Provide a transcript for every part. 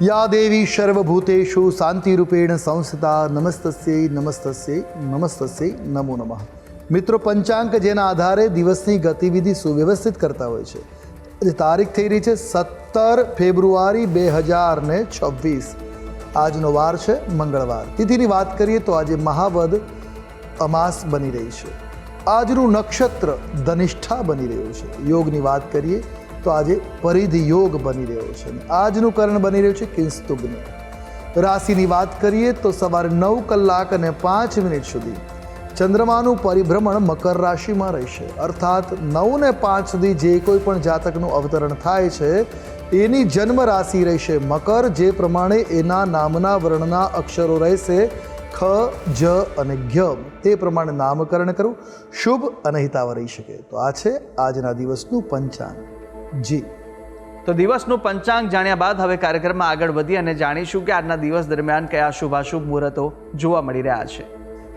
યા દેવી સર્વભૂતેષુ શાંતિરૂપેણ સંસ્થિતા નમસ્તસ્ય નમસ્તસ્ય નમસ્તસ્ય નમો નમઃ મિત્રો પંચાંક જેના આધારે દિવસની ગતિવિધિ સુવ્યવસ્થિત કરતા હોય છે આજે તારીખ થઈ રહી છે સત્તર ફેબ્રુઆરી બે હજાર ને છવ્વીસ આજનો વાર છે મંગળવાર તિથિની વાત કરીએ તો આજે મહાવદ અમાસ બની રહી છે આજનું નક્ષત્ર ધનિષ્ઠા બની રહ્યું છે યોગની વાત કરીએ તો આજે પરિધિ યોગ બની રહ્યો છે આજનું કરણ બની રહ્યું છે કિંસ્તુગ્ન. રાશિની વાત કરીએ તો સવારે નવ કલાક અને પાંચ મિનિટ સુધી ચંદ્રમાનું પરિભ્રમણ મકર રાશિમાં રહેશે. અર્થાત નવ ને પાંચ સુધી જે કોઈ પણ જાતકનું અવતરણ થાય છે, એની જન્મ રાશિ રહેશે મકર, જે પ્રમાણે એના નામના વર્ણના અક્ષરો રહેશે ખ, જ અને ઘ્ય તે પ્રમાણે નામકરણ કરવું શુભ અને હિતાવ રહી શકે. તો આ છે આજના દિવસનું પંચાંગ. જી. તો દિવસનું પંચાંગ જાણ્યા બાદ હવે કાર્યક્રમમાં આગળ વધી અને જાણીશું કે આજના દિવસ દરમિયાન કયા શુભાશુભ મુહૂર્તો જોવા મળી રહ્યા છે.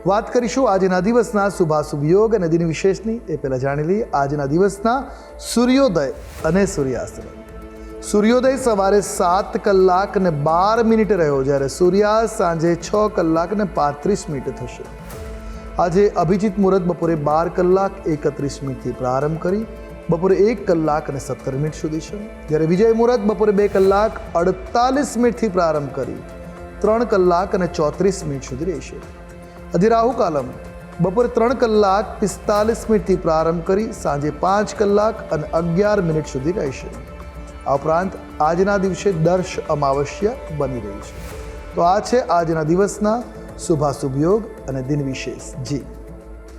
વાત કરીશું આજના દિવસના શુભાશુભ યોગ અને દિન વિશેષની. એ પહેલાં જાણી લઈએ આજના દિવસના સૂર્યોદય અને સૂર્યાસ્ત. સૂર્યોદય સવારે સાત કલાક ને બાર મિનિટ રહ્યો જ્યારે સૂર્યાસ્ત સાંજે છ કલાક ને પાંત્રીસ મિનિટ થશે. આજે અભિજીત મુહૂર્ત બપોરે બાર કલાક એકત્રીસ મિનિટથી પ્રારંભ કરી બપોરે એક કલાક અને સત્તર મિનિટ સુધી છે. જ્યારે વિજય મુહૂર્ત બપોરે બે કલાક અડતાલીસ મિનિટથી પ્રારંભ કરી ત્રણ કલાક અને ચોત્રીસ મિનિટ સુધી રહેશે. અધિરાહુ કાલમ બપોરે ત્રણ કલાક પિસ્તાલીસ મિનિટથી પ્રારંભ કરી સાંજે પાંચ કલાક અને અગિયાર મિનિટ સુધી રહેશે. આ ઉપરાંત આજના દિવસે દર્શ અમાવસ્યા બની રહી છે. તો આ છે આજના દિવસના શુભાશુભ યોગ અને દિન વિશેષ. જી.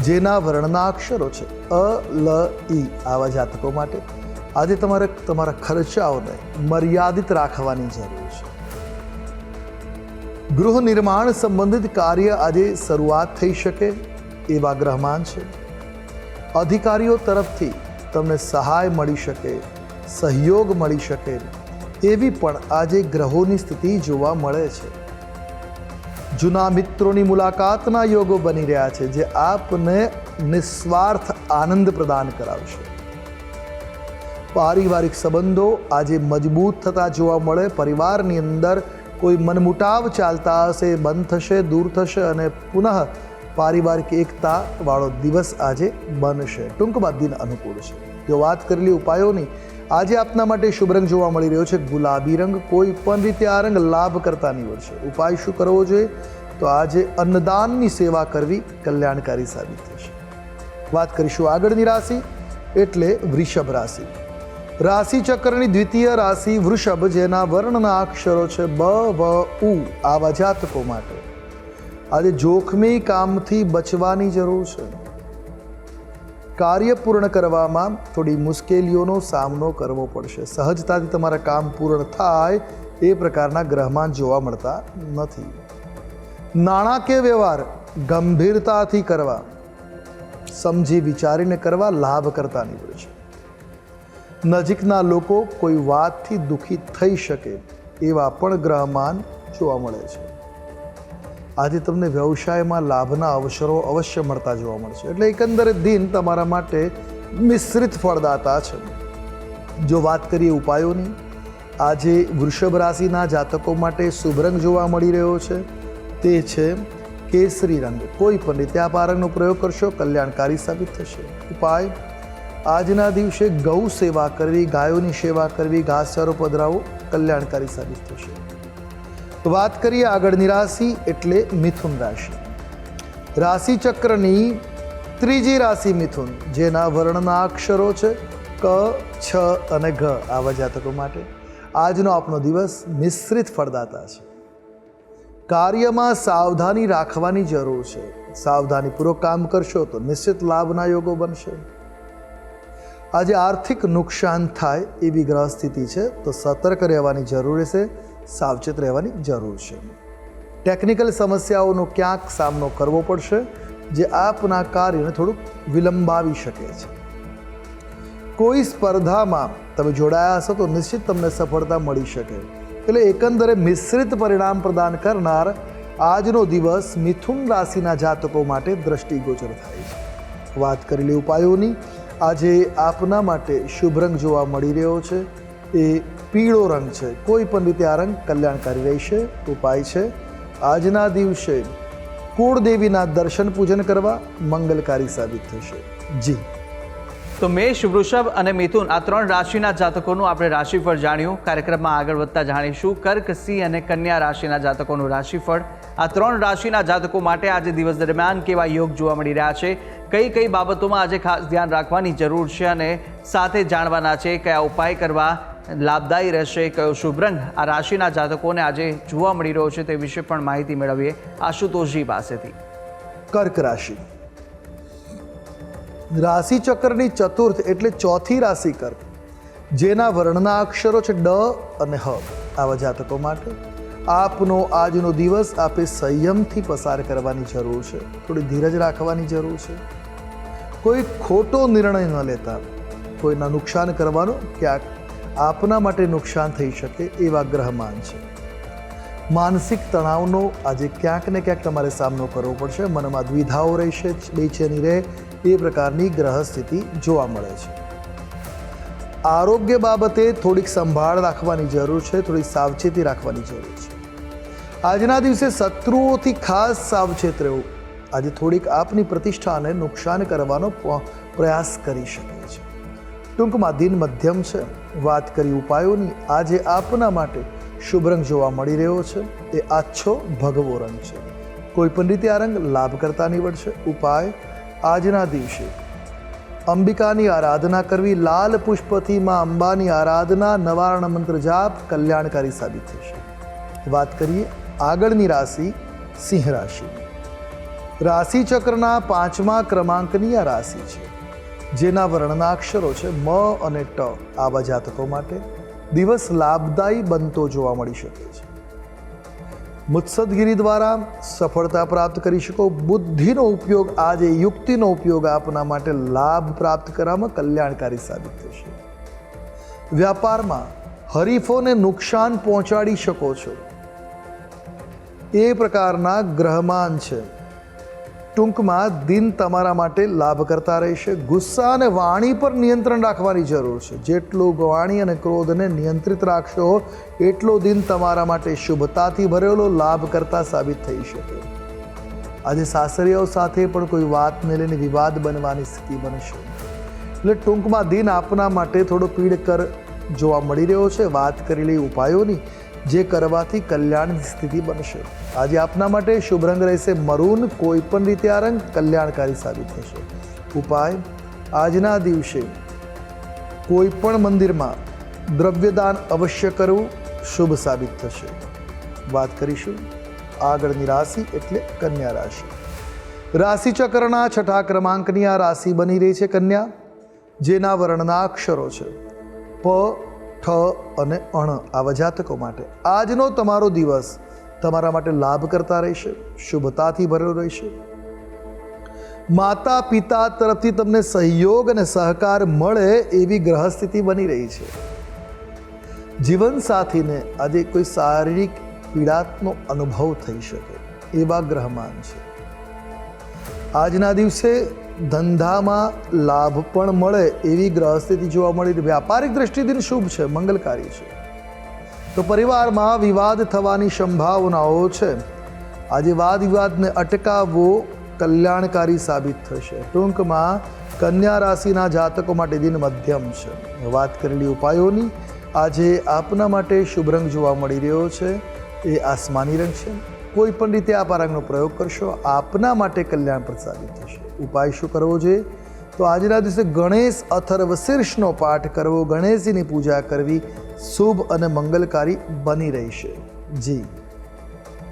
જેના વર્ણના અક્ષરો છે. અ, લ ઈ આવા જાતકો માટે. આજે તમારે તમારા ખર્ચાઓને મર્યાદિત રાખવાની જરૂર છે. ગૃહ નિર્માણ સંબંધિત કાર્ય આજે શરૂઆત થઈ શકે એવા ગ્રહમાન છે. અધિકારીઓ તરફથી તમને સહાય મળી શકે, સહયોગ મળી શકે એવી પણ આજે ગ્રહોની સ્થિતિ જોવા મળે છે. જૂના મિત્રોની મુલાકાતના યોગો બની રહ્યા છે, જે આપને નિસ્વાર્થ આનંદ પ્રદાન કરાવશે. પારિવારિક સંબંધો આજે મજબૂત થતા જોવા મળે, પરિવારની અંદર કોઈ મનમુટાવ ચાલતા હશે, બંધ થશે, દૂર થશે અને પુનઃ પારિવારિક એકતા વાળો દિવસ આજે બનશે. ટૂંકમાં દિન અનુકૂળ છે. જો વાત કરેલી ઉપાયોની આજે આપના માટે શુભ રંગ જોવા મળી રહ્યો છે. ગુલાબી રંગ કોઈ પણ રીતે આ રંગ લાભ કરતા નીવડશે ઉપાય શું કરવો જોઈએ? તો આજે અન્નદાનની સેવા કરવી કલ્યાણકારી સાબિત થશે. વાત કરીશું આગળની રાશિ, એટલે વૃષભ રાશિ. રાશિ ચક્રની દ્વિતીય રાશિ વૃષભ, જેના વર્ણના અક્ષરો છે બ, વ, ઉ, આવા જાતકો માટે. આજે જોખમી કામથી બચવાની જરૂર છે. કાર્ય પૂર્ણ કરવામાં થોડી મુશ્કેલીઓનો સામનો કરવો પડશે. સહજતાથી તમારા કામ પૂર્ણ થાય એ પ્રકારના ગ્રહમાન જોવા મળતા નથી. નાણાકીય વ્યવહાર ગંભીરતાથી કરવા, સમજી વિચારીને કરવા લાભ કરતા નીવડે છે. નજીકના લોકો કોઈ વાતથી દુઃખી થઈ શકે એવા પણ ગ્રહમાન જોવા મળે છે. આજે તમને વ્યવસાયમાં લાભના અવસરો અવશ્ય મળતા જોવા મળશે. એટલે એકંદરે દિન તમારા માટે મિશ્રિત ફળદાતા છે. જો વાત કરીએ ઉપાયોની, આજે વૃષભ રાશિના જાતકો માટે શુભ રંગ જોવા મળી રહ્યો છે. તે છે કેસરી રંગ. કોઈ પણ રીતે આ રંગનો પ્રયોગ કરશો, કલ્યાણકારી સાબિત થશે. ઉપાય, આજના દિવસે ગૌ સેવા કરવી, ગાયોની સેવા કરવી, ઘાસચારો પધરાવો, કલ્યાણકારી સાબિત થશે. તો વાત કરીએ આગળની રાશિ એટલે મિથુન રાશિ. રાશિ ચક્રની ત્રીજી રાશિ મિથુન, જેના વર્ણના અક્ષરો છે ક, છ અને ઘ આવા જાતકો માટે. આજનો આપનો દિવસ મિશ્રિત ફળદાતા છે. કાર્યમાં સાવધાની રાખવાની જરૂર છે. સાવધાનીપૂર્વક કામ કરશો તો નિશ્ચિત લાભના યોગો બનશે. આજે આર્થિક નુકસાન થાય એવી ગ્રહ સ્થિતિ છે, તો સતર્ક રહેવાની જરૂર છે સાવચેત રહેવાની જરૂર છે. ટેકનિકલ સમસ્યાઓનો ક્યાંક સામનો કરવો પડશે, જે આપના કાર્યને થોડુંક વિલંબાવી શકે છે. કોઈ સ્પર્ધામાં તમે જોડાયા હશો તો નિશ્ચિત તમને સફળતા મળી શકે. એટલે એકંદરે મિશ્રિત પરિણામ પ્રદાન કરનાર આજનો દિવસ મિથુન રાશિના જાતકો માટે દ્રષ્ટિગોચર થાય છે. વાત કરેલી ઉપાયોની, આજે આપના માટે શુભ રંગ જોવા મળી રહ્યો છે. એ પીળો રંગ છે. કોઈ પણ રીતે આ રંગ કલ્યાણકારી રહેશે, ઉપાય છે. આજના દિવસે કુળદેવીના દર્શન પૂજન કરવા મંગલકારી સાબિત થશે. જી. તો મેષ, વૃષભ અને મિથુન આ ત્રણ રાશિના જાતકોનું આપણે રાશિફળ જાણ્યું. કાર્યક્રમમાં આગળ વધતા જાણીશું. કર્ક, સિંહ અને કન્યા રાશિના જાતકોનું રાશિફળ. આ ત્રણ રાશિના જાતકો માટે આજે દિવસ દરમિયાન કેવા યોગ જોવા મળી રહ્યા છે? કઈ કઈ બાબતોમાં આજે ખાસ ધ્યાન રાખવાની જરૂર છે અને સાથે જાણવાના છે? કયા ઉપાય કરવા લાભદાયી રહેશે કયો શુભ રંગ? આ રાશિના જાતકોને આજે જોવા મળી રહ્યો છે તે વિશે પણ માહિતી મેળવીએ આશુતોષજી પાસેથી. કર્ક રાશિ. રાશિ ચક્રની ચતુર્થ એટલે ચોથી રાશિ કર્ક, જેના વર્ણના અક્ષરો છે ડ અને હ. આવા જાતકો માટે આપનો આજનો દિવસ આપે સંયમથી પસાર કરવાની જરૂર છે, થોડી ધીરજ રાખવાની જરૂર છે. કોઈ ખોટો નિર્ણય ન લેતા, કોઈના નુકસાન કરવાનો ક્યાંક આપના માટે નુકસાન થઈ શકે એવા ગ્રહમાન છે. માનસિક તણાવનો આજે ક્યાંક ને ક્યાંક તમારે સામનો કરવો પડશે. મનમાં દ્વિધાઓ રહેશે, બેચેની રહે, એ પ્રકારની ગ્રહ સ્થિતિ જોવા મળે છે. આરોગ્ય બાબતે થોડીક સંભાળ રાખવાની જરૂર છે, થોડી સાવચેતી રાખવાની જરૂર છે. આજના દિવસે શત્રુઓથી ખાસ સાવચેત રહેવું. આજે થોડીક આપની પ્રતિષ્ઠાને નુકસાન કરવાનો પ્રયાસ કરી શકે છે. ટૂંકમાં દિન મધ્યમ છે. વાત કરી ઉપાયોની, આજે આપના માટે શુભ રંગ જોવા મળી રહ્યો છે. એ આછો ભગવો રંગ છે. કોઈ પણ રીતે આ રંગ લાભ નીવડશે. ઉપાય, આજના દિવસે અંબિકાની આરાધના કરવી. લાલ પુષ્પથી માં અંબાની આરાધના. નવારણ મંત્ર જાપ કલ્યાણકારી સાબિત થશે. વાત કરીએ આગળની રાશિ, સિંહ રાશિ રાશિ ચક્રના પાંચમા ક્રમાંકની આ રાશિ છે. જેના વર્ણના અક્ષરો છે મ અને ટ. આવા જાતકો માટે દિવસ લાભદાયી બનતો જોવા મળી શકે છે. મુત્સદગીરી દ્વારા સફળતા પ્રાપ્ત કરી શકો. બુદ્ધિનો ઉપયોગ, આજે યુક્તિનો ઉપયોગ આપના માટે લાભ પ્રાપ્ત કરવામાં કલ્યાણકારી સાબિત થશે. વ્યાપારમાં હરીફોને નુકસાન પહોંચાડી શકો છો. એ પ્રકારના ગ્રહમાન છે. ટૂંકમાં દિન તમારા માટે લાભ કરતા રહેશે. ગુસ્સા અને વાણી પર નિયંત્રણ રાખવાની જરૂર છે. જેટલું વાણી અને ક્રોધને નિયંત્રિત રાખશો, એટલો દિન તમારા માટે શુભતાથી ભરેલો લાભ કરતા સાબિત થઈ શકે. આજે સાસરીઓ સાથે પણ કોઈ વાતને લઈને વિવાદ બનવાની સ્થિતિ બનશે એટલે ટૂંકમાં દિન આપના માટે થોડો પીડકર જોવા મળી રહ્યો છે. વાત કરેલી ઉપાયોની જે કરવાથી કલ્યાણની સ્થિતિ બનશે. આજે આપના માટે શુભ રંગ રહેશે મરૂન, કોઈ પણ રીતે આ રંગ કલ્યાણકારી સાબિત થશે. ઉપાય, આજના દિવસે કોઈ પણ મંદિરમાં દ્રવ્યદાન અવશ્ય કરવું શુભ સાબિત થશે. વાત કરીશું આગળની રાશિ એટલે કન્યા રાશિ. રાશિચક્રના છઠ્ઠા ક્રમાંકની આ રાશિ બની રહી છે કન્યા, જેના વર્ણના અક્ષરો છે પ ઠ અને અણ આવા જાતકો માટે. આજનો તમારો દિવસ તમારા માટે લાભ કરતા રહેશે, શુભતાથી ભરેલો રહેશે. માતા પિતા તરફથી તમને સહયોગ અને સહકાર મળે એવી ગ્રહસ્થિતિ બની રહી છે. જીવનસાથીને આજે કોઈ શારીરિક પીડાતનો અનુભવ થઈ શકે એવા ગ્રહમાન છે. આજના દિવસે ધંધામાં લાભ પણ મળે એવી ગ્રહસ્થિતિ જોવા મળી વ્યાપારિક દ્રષ્ટિથી શુભ છે, મંગલકારી છે. તો પરિવારમાં વિવાદ થવાની સંભાવનાઓ છે. આજે વાદ વિવાદને અટકાવવો કલ્યાણકારી સાબિત થશે. ટૂંકમાં, કન્યા રાશિના જાતકો માટે દિન મધ્યમ છે. વાત કરેલી ઉપાયોની, આજે આપના માટે શુભ રંગ જોવા મળી રહ્યો છે. એ આસમાની રંગ છે. કોઈ પણ રીતે આપ આ રંગનો પ્રયોગ કરશો, આપના માટે કલ્યાણપ્રદ સાબિત થશે. ઉપાય શું કરવો જોઈએ? તો આજના દિવસે ગણેશ અથર્વ શીર્ષનો પાઠ કરવો. ગણેશજીની પૂજા કરવી શુભ અને મંગલકારી બની રહેશે. જી.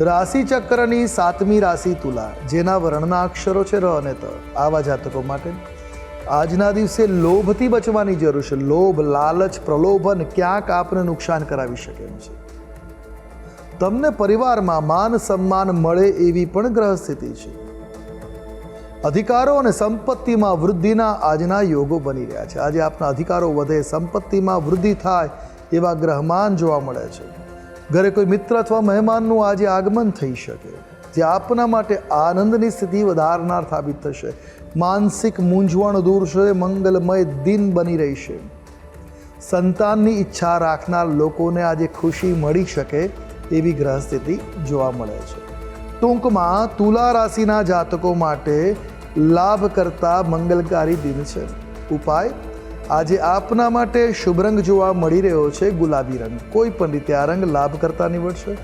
રાશિ ચક્રની સાતમી રાશિ તુલા, જેના વર્ણના અક્ષરો છે ર અને ત. આવા જાતકો માટે આજના દિવસે લોભથી બચવાની જરૂર છે. લોભ, લાલચ, પ્રલોભન ક્યાંક આપને નુકસાન કરાવી શકે એમ છે. તમને પરિવારમાં માન સન્માન મળે એવી પણ ગ્રહ સ્થિતિ છે. અધિકારો અને સંપત્તિમાં વૃદ્ધિના આજના યોગો બની રહ્યા છે. આજે આપના અધિકારો વધે, સંપત્તિમાં વૃદ્ધિ થાય એવા ગ્રહમાન જોવા મળે છે. ઘરે કોઈ મિત્ર અથવા મહેમાનનું આજે આગમન થઈ શકે, જે આપના માટે આનંદની સ્થિતિ વધારનાર સાબિત થશે. માનસિક મૂંઝવણ દૂર છે મંગલમય દિન બની રહેશે. સંતાનની ઈચ્છા રાખનાર લોકોને આજે ખુશી મળી શકે એવી ગ્રહ સ્થિતિ જોવા મળે છે. ટૂંકમાં, તુલા રાશિના જાતકો માટે લાભ કરતા મંગલકારી દિન છે. ઉપાય આજે આપના માટે શુભ રંગ જોવા મળી રહ્યો છે ગુલાબી રંગ. કોઈ પણ રીતે આ રંગ લાભ કરતા નીવડશે?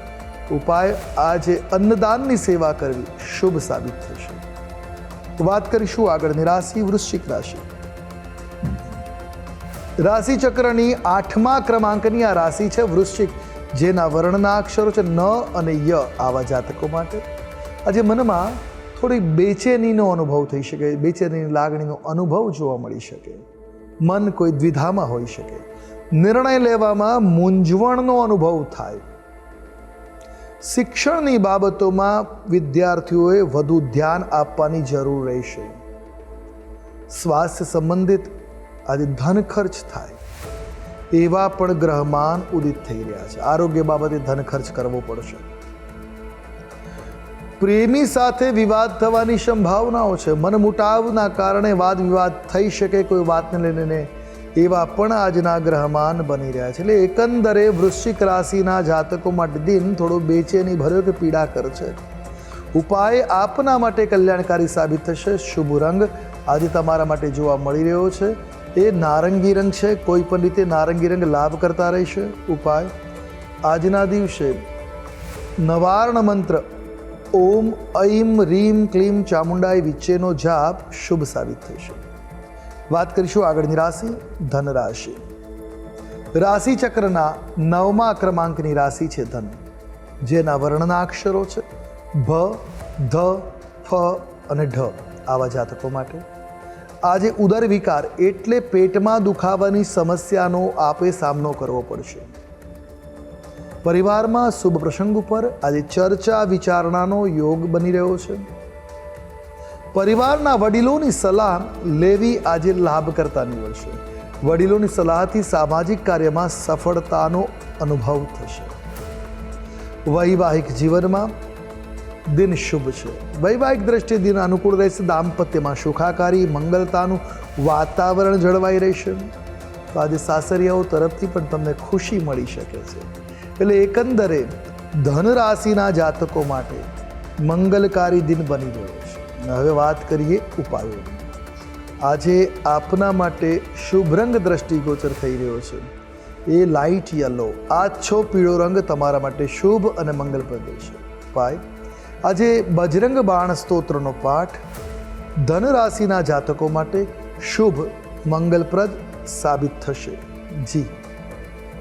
ઉપાય, આજે અન્નદાનની સેવા કરવી શુભ સાબિત થશે. વાત કરીશું આગળની રાશિ, વૃશ્ચિક રાશિ. રાશિ ચક્રની આઠમા ક્રમાંકની આ રાશિ છે વૃશ્ચિક, જેના વર્ણના અક્ષરો છે ન અને ય આવા જાતકો માટે. આજે મનમાં થોડી બેચેનીનો અનુભવ થઈ શકે, બેચેનીની લાગણીનો અનુભવ જોવા મળી શકે. મન કોઈ દ્વિધામાં હોઈ શકે. નિર્ણય લેવામાં મૂંઝવણનો અનુભવ થાય. શિક્ષણની બાબતોમાં વિદ્યાર્થીઓએ વધુ ધ્યાન આપવાની જરૂર રહેશે. સ્વાસ્થ્ય સંબંધિત આજે ધન ખર્ચ થાય. એવા પણ ગ્રહમાન ઉદિત થઈ રહ્યા છે. આરોગ્ય બાબતે ધન ખર્ચ કરવો પડશે. પ્રેમી સાથે વિવાદ થવાની સંભાવનાઓ છે. મનમુટાવના કારણે વાદ વિવાદ થઈ શકે, કોઈ વાતને લઈને એવા પણ આજના ગ્રહમાન બની રહ્યા છે. એટલે એકંદરે વૃશ્ચિક રાશિના જાતકો માટે દિન થોડો બેચેની ભર્યો કે પીડા કરશે ઉપાય આપના માટે કલ્યાણકારી સાબિત થશે. શુભ રંગ આજે તમારા માટે જોવા મળી રહ્યો છે. એ નારંગી રંગ છે. કોઈ પણ રીતે નારંગી રંગ લાભ કરતા રહેશે. ઉપાય આજના દિવસે નવાર્ણ મંત્ર ઓમ ઐમ રીમ ક્લીમ ચામુંડાઈ વિચ્ચેનો જાપ શુભ સાબિત થશે. વાત કરીશું આગળની રાશિ ધન રાશિ રાશિ ચક્રના નવમા ક્રમાંકની રાશિ છે ધન. જેના વર્ણના અક્ષરો છે ભ, ધ, ફ અને ઢ આવા જાતકો માટે. આજે ઉદર વિકાર એટલે પેટમાં દુખાવાની સમસ્યાનો આપે સામનો કરવો પડશે. પરિવારમાં શુભ પ્રસંગ ઉપર આજે ચર્ચા વિચારણાનો યોગ બની રહ્યો છે. પરિવારના વડીલોની સલાહ લેવી આજે લાભ કરતા નીવડશે વડીલોની સલાહથી સામાજિક કાર્યમાં સફળતાનો અનુભવ થશે. વૈવાહિક જીવનમાં દિન શુભ છે. વૈવાહિક દ્રષ્ટિએ દિન અનુકૂળ રહેશે, દાંપત્યમાં સુખાકારી, મંગલતાનું વાતાવરણ જળવાઈ રહેશે. તો આજે સાસરિયાઓ તરફથી પણ તમને ખુશી મળી શકે છે. એટલે એકંદરે ધન રાશિના જાતકો માટે મંગલકારી દિન બની રહ્યો છે. હવે વાત કરીએ ઉપાયોની આજે આપના માટે શુભ રંગ દ્રષ્ટિગોચર થઈ રહ્યો છે. એ લાઇટ યલો આછો પીળો રંગ તમારા માટે શુભ અને મંગલપ્રદ છે. ઉપાય આજે બજરંગ બાણ સ્તોત્રનો પાઠ ધન રાશિના જાતકો માટે શુભ, મંગલપ્રદ સાબિત થશે. જી.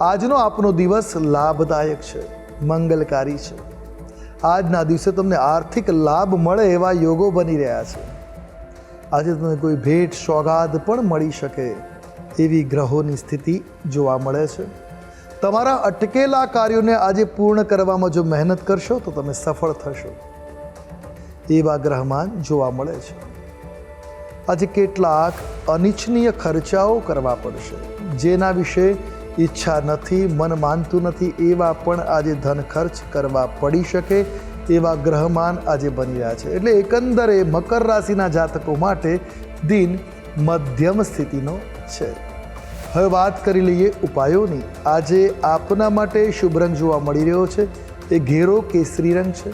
આજનો આપનો દિવસ લાભદાયક છે, મંગલકારી છે. આજના દિવસે તમને આર્થિક લાભ મળે એવા યોગો બની રહ્યા છે. આજે તમને કોઈ ભેટ, સોગાદ પણ મળી શકે, એવી ગ્રહોની સ્થિતિ જોવા મળે છે. તમારા અટકેલા કાર્યોને આજે પૂર્ણ કરવામાં જો મહેનત કરશો, તો તમે સફળ થશો. એવા ગ્રહમાન જોવા મળે છે. આજે કેટલાક અનિચ્છનીય ખર્ચાઓ કરવા પડશે, જેના વિશે ઈચ્છા નથી, મન માનતું નથી, એવા પણ આજે ધન ખર્ચ કરવા પડી શકે, એવા ગ્રહમાન આજે બની રહ્યા છે. એટલે એકંદરે મકર રાશિના જાતકો માટે દિન મધ્યમ સ્થિતિનો છે. હવે વાત કરી લઈએ ઉપાયોની. આજે આપના માટે શુભ રંગ જોવા મળી રહ્યો છે. એ ઘેરો કેસરી રંગ છે.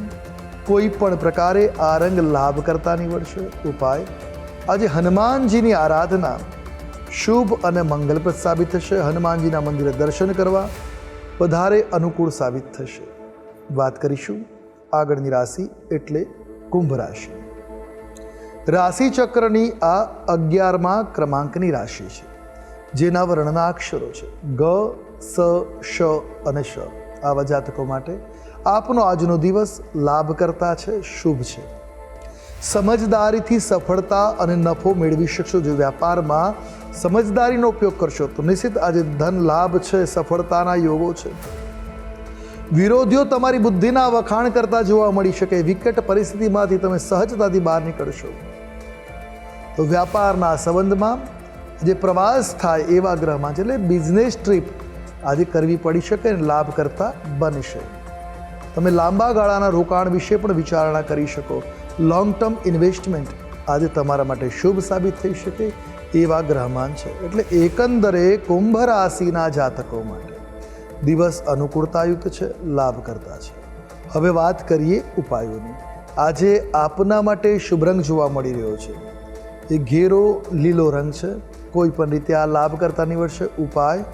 કોઈ પણ પ્રકારે આ રંગ લાભ નીવડશે ઉપાય. આજે હનુમાનજીની આરાધના શુભ અને મંગલપ્રદ સાબિત થશે. હનુમાનજીના મંદિરે દર્શન કરવા વધારે અનુકૂળ સાબિત થશે. વાત કરીશું આગળની રાશિ એટલે કુંભ રાશિ. રાશિ ચક્રની આ અગિયારમાં ક્રમાંકની રાશિ છે, જેના વર્ણના અક્ષરો છે, ગ, સ, શ અને શ. આવા જાતકો માટે આપનો આજનો દિવસ લાભકર્તા છે, શુભ છે. સમજદારીથી સફળતા અને નફો મેળવી શકશો જો વ્યાપારમાં સમજદારીનો ઉપયોગ કરશો. તો નિશ્ચિત આજે ધન લાભ છે, સફળતાના યોગો છે. વિરોધીઓ તમારી બુદ્ધિના વખાણ કરતા જોવા મળી શકે. વિકટ પરિસ્થિતિમાંથી તમે સહજતાથી બહાર નીકળશો. તો વ્યાપારના સંબંધમાં જે પ્રવાસ થાય એવા ગ્રહમાં છે એટલે બિઝનેસ ટ્રીપ આજે કરવી પડી શકે અને લાભ કરતા બનશે. તમે લાંબા ગાળાના રોકાણ વિશે પણ વિચારણા કરી શકો. લોંગ ટર્મ ઇન્વેસ્ટમેન્ટ આજે તમારા માટે શુભ સાબિત થઈ શકે એવા ગ્રહમાન છે. એટલે એકંદરે કુંભ રાશિના જાતકો માટે દિવસ અનુકૂળતાયુક્ત છે, લાભકર્તા છે. હવે વાત કરીએ ઉપાયોની. આજે આપના માટે શુભ રંગ જોવા મળી રહ્યો છે. એ ઘેરો લીલો રંગ છે. કોઈ પણ રીતે આ લાભકર્તા નીવડશે. ઉપાય,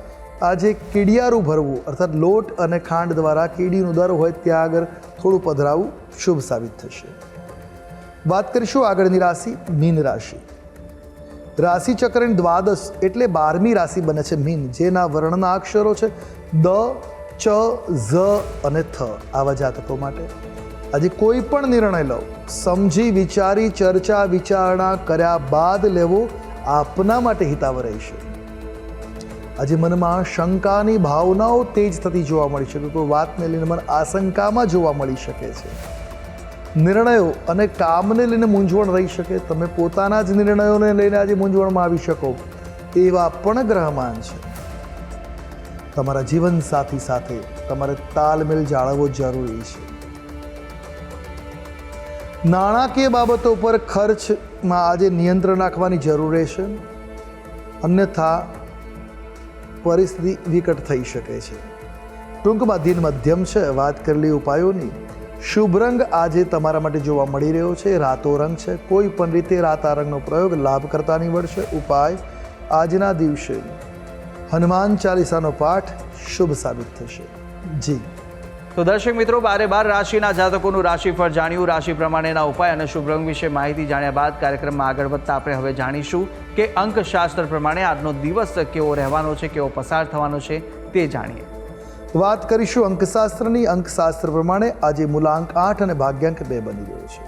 આજે કીડિયારું ભરવું, અર્થાત લોટ અને ખાંડ દ્વારા કીડીનું દર હોય ત્યાં આગળ થોડું પધરાવું શુભ સાબિત થશે. વાત કરીશું આગળની રાશિ, મીન રાશિ. રાશિ ચક્રની દ્વાદશ એટલે બારમી રાશિ બને છે મીન, જેના વર્ણના અક્ષરો છે દ, ચ, ઝ અને થ, આવા જાતકો માટે. આજે કોઈ પણ નિર્ણય લો, સમજી, વિચારી, ચર્ચા, વિચારણા કર્યા બાદ લેવો આપના માટે હિતાવ રહેશે. આજે મનમાં શંકાની ભાવનાઓ તેજ થતી જોવા મળી શકે, કોઈ વાતને લઈને મન આશંકામાં જોવા મળી શકે છે. નિર્ણયો અને કામને લઈને મૂંઝવણ રહી શકે, તમે પોતાના જ નિર્ણયોને લઈને આજે મૂંઝવણમાં આવી શકો, એવા પણ ગ્રહમાન છે. તમારા જીવન સાથી સાથે તમારે તાલમેલ જાળવવો જરૂરી છે. નાણાકીય બાબતો પર ખર્ચમાં આજે નિયંત્રણ રાખવાની જરૂર રહેશે, અન્યથા પરિસ્થિતિ વિકટ થઈ શકે છે. ટૂંકમાં દિન મધ્યમ છે, વાત કરેલી ઉપાયોની. શુભ રંગ આજે તમારા માટે જોવા મળી રહ્યો છે. રાતો રંગ છે. કોઈ પણ રીતે રાત આ રંગનો પ્રયોગ લાભ કરતા નીવડશે. ઉપાય આજના દિવસે. હનુમાન ચાલીસાનો પાઠ શુભ સાબિત થશે. જી. તો દર્શક મિત્રો, બારે બાર રાશિના જાતકોનું રાશિફળ જાણ્યું. રાશિ પ્રમાણેના ઉપાય અને શુભ રંગ વિશે માહિતી જાણ્યા બાદ કાર્યક્રમમાં આગળ વધતા આપણે હવે જાણીશું કે અંકશાસ્ત્ર પ્રમાણે આજનો દિવસ કેવો રહેવાનો છે, કેવો પસાર થવાનો છે તે જાણીએ. વાત કરીશું અંકશાસ્ત્રની. અંકશાસ્ત્ર પ્રમાણે આજે મૂલાંક આઠ અને ભાગ્યાંક બે બની ગયો છે.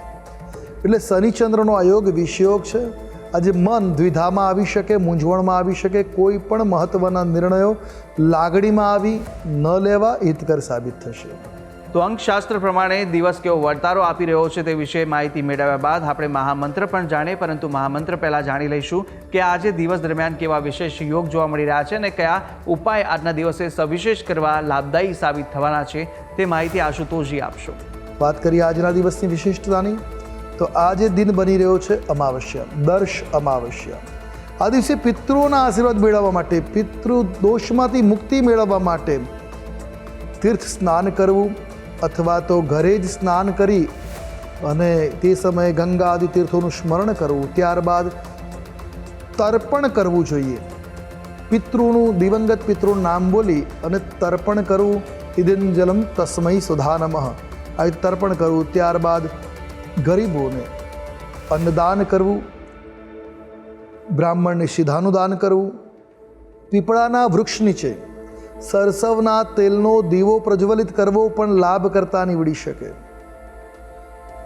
એટલે શનિચંદ્રનો અયોગ વિષયોગ છે. આજે મન દ્વિધામાં આવી શકે, મૂંઝવણમાં આવી શકે, કોઈ પણ મહત્ત્વના નિર્ણયો લાગણીમાં આવી ન લેવા હિતકર સાબિત થશે. તો અંકશાસ્ત્ર પ્રમાણે દિવસ કેવો વર્તારો આપી રહ્યો છે તે વિશે માહિતી મેળવ્યા બાદ આપણે મહામંત્ર પણ જાણીએ, પરંતુ મહામંત્ર પહેલાં જાણી લઈશું કે આજે દિવસ દરમિયાન કેવા વિશેષ યોગ જોવા મળી રહ્યા છે અને કયા ઉપાય આજના દિવસે સવિશેષ કરવા લાભદાયી સાબિત થવાના છે તે માહિતી આશુતોષજી આપશો. વાત કરીએ આજના દિવસની વિશિષ્ટતાની, તો આજે દિન બની રહ્યો છે અમાવસ્યા, દર્શ અમાવસ્યા. આ દિવસે પિતૃઓના આશીર્વાદ મેળવવા માટે પિતૃ દોષમાંથી મુક્તિ મેળવવા માટે તીર્થ સ્નાન કરવું અથવા તો ઘરે જ સ્નાન કરી અને તે સમયે ગંગા આદિ તીર્થોનું સ્મરણ કરવું, ત્યારબાદ તર્પણ કરવું જોઈએ. પિતૃનું, દિવંગત પિતૃનું નામ બોલી અને તર્પણ કરવું ઇદિન જલમ તસ્મૈ સુધા નમઃ. આ તર્પણ કરવું ત્યારબાદ ગરીબોને અન્નદાન કરવું, બ્રાહ્મણને સીધાનું દાન કરવું, પીપળાના વૃક્ષ નીચે સરસવના તેલનો દીવો પ્રજ્વલિત કરવો પણ લાભ કરતા નીવડી શકે.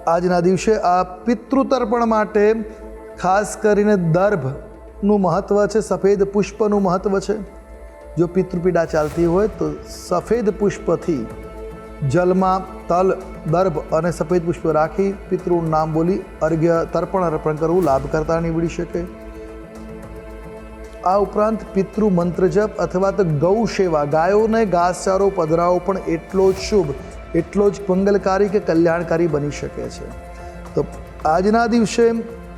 આજના દિવસે આ પિતૃતર્પણ માટે ખાસ કરીને દર્ભનું મહત્ત્વ છે, સફેદ પુષ્પનું મહત્ત્વ છે. જો પિતૃપીડા ચાલતી હોય તો સફેદ પુષ્પથી જલમાં તલ, દર્ભ અને સફેદ પુષ્પ રાખી પિતૃનું નામ બોલી અર્ઘ્ય તર્પણ અર્પણ કરવું લાભકર્તા નીવડી શકે. આ ઉપરાંત પિતૃ મંત્ર જપ અથવા તો ગૌ સેવા. ગાયોને ઘાસચારો પધરાવો પણ એટલો જ શુભ, એટલો જ મંગલકારી કે કલ્યાણકારી બની શકે છે. તો આજના દિવસે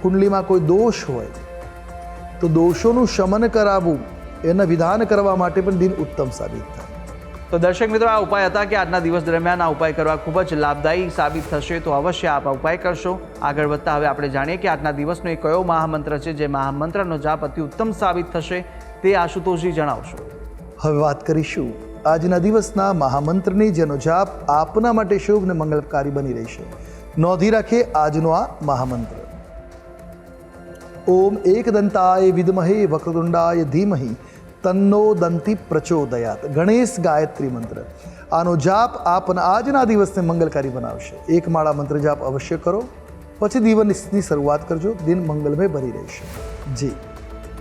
કુંડલીમાં કોઈ દોષ હોય, તો દોષોનું શમન કરાવવું, એના વિધાન કરવા માટે પણ દિન ઉત્તમ સાબિત થાય. તો દર્શક મિત્રો, આ ઉપાય હતા કે આજના દિવસ દરમિયાન આ ઉપાય કરવા ખૂબ જ લાભદાયી સાબિત થશે, તો અવશ્ય આપ ઉપાય કરશો. આગળ વધતા હવે આપણે જાણીએ કે આજના દિવસનો એ કયો મહામંત્ર છે જે મહામંત્રનો જાપ અતિ ઉત્તમ સાબિત થશે તે આશુતોષજી જણાવશો. હવે વાત કરીશું. આજના દિવસના મહામંત્રની જેનો જાપ આપના માટે શુભ ને મંગલકારી બની રહેશે નોંધી રાખીએ આજનો આ મહામંત્ર. ઓમ એકદંતાય વિદમહે વક્રતુંડાય ધીમહિ. તન્નો દંતી પ્રચોદયાત ગણેશ ગાયત્રી મંત્ર આનો જાપ આપના આજના દિવસને મંગલકારી બનાવશે એક માળા મંત્ર જાપ અવશ્ય કરો પછી દિવસની શરૂઆત કરજો દિન મંગલમય ભરી રહેશે જી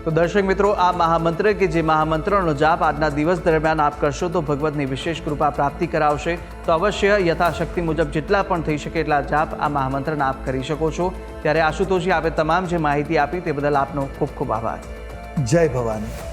તો દર્શક મિત્રો આ મહામંત્ર કે જે મહામંત્રનો જાપ આજના દિવસ દરમિયાન આપ કરશો તો ભગવતની વિશેષ કૃપા પ્રાપ્તિ કરાવશે તો અવશ્ય યથાશક્તિ મુજબ જેટલા પણ થઈ શકે એટલા જાપ આ મહામંત્રના આપ કરી શકો છો। ત્યારે આશુતોષજી આપે તમામ જે માહિતી આપી તે બદલ આપનો ખૂબ ખૂબ આભાર। જય ભવાની।